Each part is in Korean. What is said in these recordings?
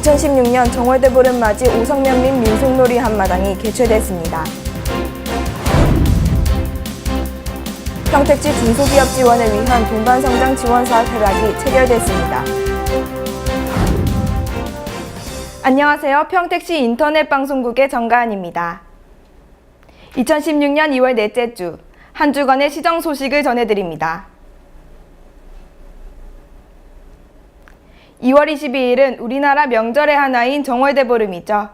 2016년 정월대 보름 맞이 오성면 민 민속놀이 한마당이 개최됐습니다. 평택시 중소기업 지원을 위한 동반성장 지원 사업 협약이 체결됐습니다. 안녕하세요. 평택시 인터넷 방송국의 정가은입니다. 2016년 2월 넷째 주, 한 주간의 시정 소식을 전해드립니다. 2월 22일은 우리나라 명절의 하나인 정월대보름이죠.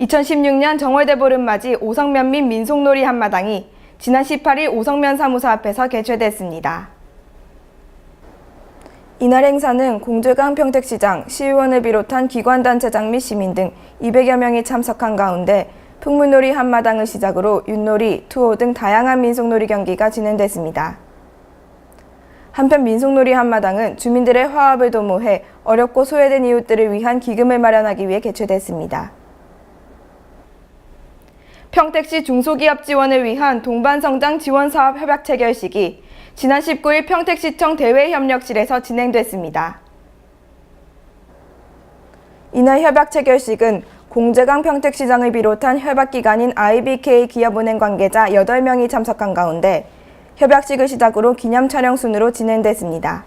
2016년 정월대보름 맞이 오성면 민 민속놀이 한마당이 지난 18일 오성면 사무소 앞에서 개최됐습니다. 이날 행사는 공주강 평택시장, 시의원을 비롯한 기관단체장 및 시민 등 200여 명이 참석한 가운데 풍물놀이 한마당을 시작으로 윷놀이, 투호 등 다양한 민속놀이 경기가 진행됐습니다. 한편 민속놀이 한마당은 주민들의 화합을 도모해 어렵고 소외된 이웃들을 위한 기금을 마련하기 위해 개최됐습니다. 평택시 중소기업 지원을 위한 동반성장 지원사업 협약 체결식이 지난 19일 평택시청 대외협력실에서 진행됐습니다. 이날 협약 체결식은 공재강 평택시장을 비롯한 협약기관인 IBK 기업은행 관계자 8명이 참석한 가운데 협약식을 시작으로 기념 촬영 순으로 진행됐습니다.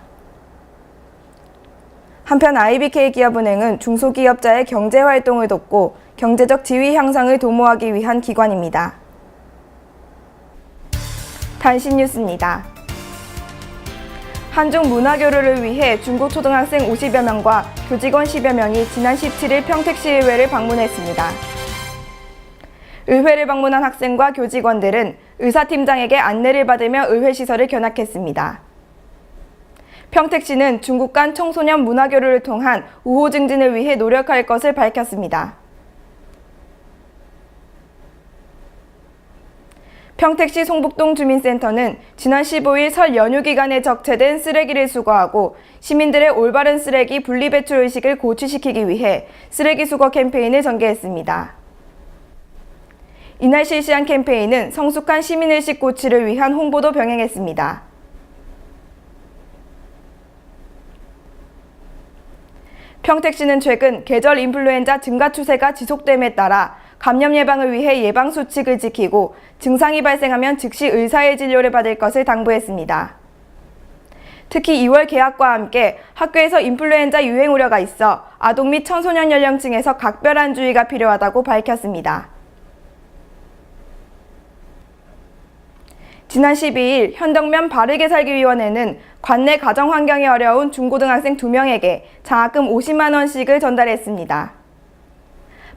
한편 IBK 기업은행은 중소기업자의 경제 활동을 돕고 경제적 지위 향상을 도모하기 위한 기관입니다. 단신 뉴스입니다. 한중 문화 교류를 위해 중국 초등학생 50여 명과 교직원 10여 명이 지난 17일 평택시의회를 방문했습니다. 의회를 방문한 학생과 교직원들은 의사팀장에게 안내를 받으며 의회 시설을 견학했습니다. 평택시는 중국 간 청소년 문화교류를 통한 우호 증진을 위해 노력할 것을 밝혔습니다. 평택시 송북동 주민센터는 지난 15일 설 연휴 기간에 적재된 쓰레기를 수거하고 시민들의 올바른 쓰레기 분리 배출 의식을 고취시키기 위해 쓰레기 수거 캠페인을 전개했습니다. 이날 실시한 캠페인은 성숙한 시민의식 고취를 위한 홍보도 병행했습니다. 평택시는 최근 계절 인플루엔자 증가 추세가 지속됨에 따라 감염 예방을 위해 예방 수칙을 지키고 증상이 발생하면 즉시 의사의 진료를 받을 것을 당부했습니다. 특히 2월 개학과 함께 학교에서 인플루엔자 유행 우려가 있어 아동 및 청소년 연령층에서 각별한 주의가 필요하다고 밝혔습니다. 지난 12일 현덕면 바르게 살기 위원회는 관내 가정 환경이 어려운 중고등학생 2명에게 장학금 50만 원씩을 전달했습니다.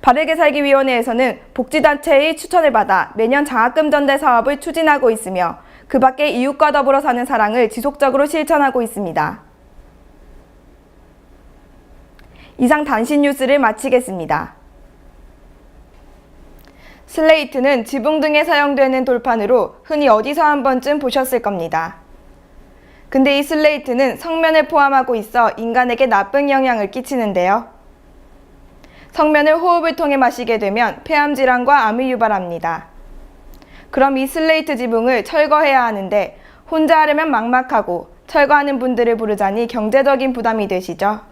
바르게 살기 위원회에서는 복지단체의 추천을 받아 매년 장학금 전달 사업을 추진하고 있으며 그 밖에 이웃과 더불어 사는 사랑을 지속적으로 실천하고 있습니다. 이상 단신 뉴스를 마치겠습니다. 슬레이트는 지붕 등에 사용되는 돌판으로 흔히 어디서 한 번쯤 보셨을 겁니다. 근데 이 슬레이트는 성면을 포함하고 있어 인간에게 나쁜 영향을 끼치는데요. 성면을 호흡을 통해 마시게 되면 폐암 질환과 암을 유발합니다. 그럼 이 슬레이트 지붕을 철거해야 하는데 혼자 하려면 막막하고 철거하는 분들을 부르자니 경제적인 부담이 되시죠?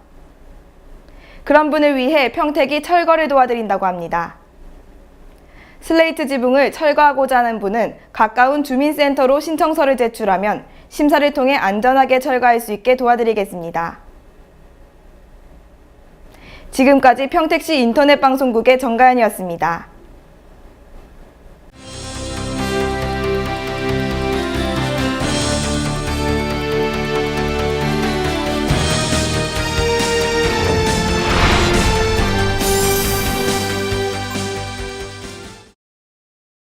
그런 분을 위해 평택이 철거를 도와드린다고 합니다. 슬레이트 지붕을 철거하고자 하는 분은 가까운 주민센터로 신청서를 제출하면 심사를 통해 안전하게 철거할 수 있게 도와드리겠습니다. 지금까지 평택시 인터넷 방송국의 정가연이었습니다.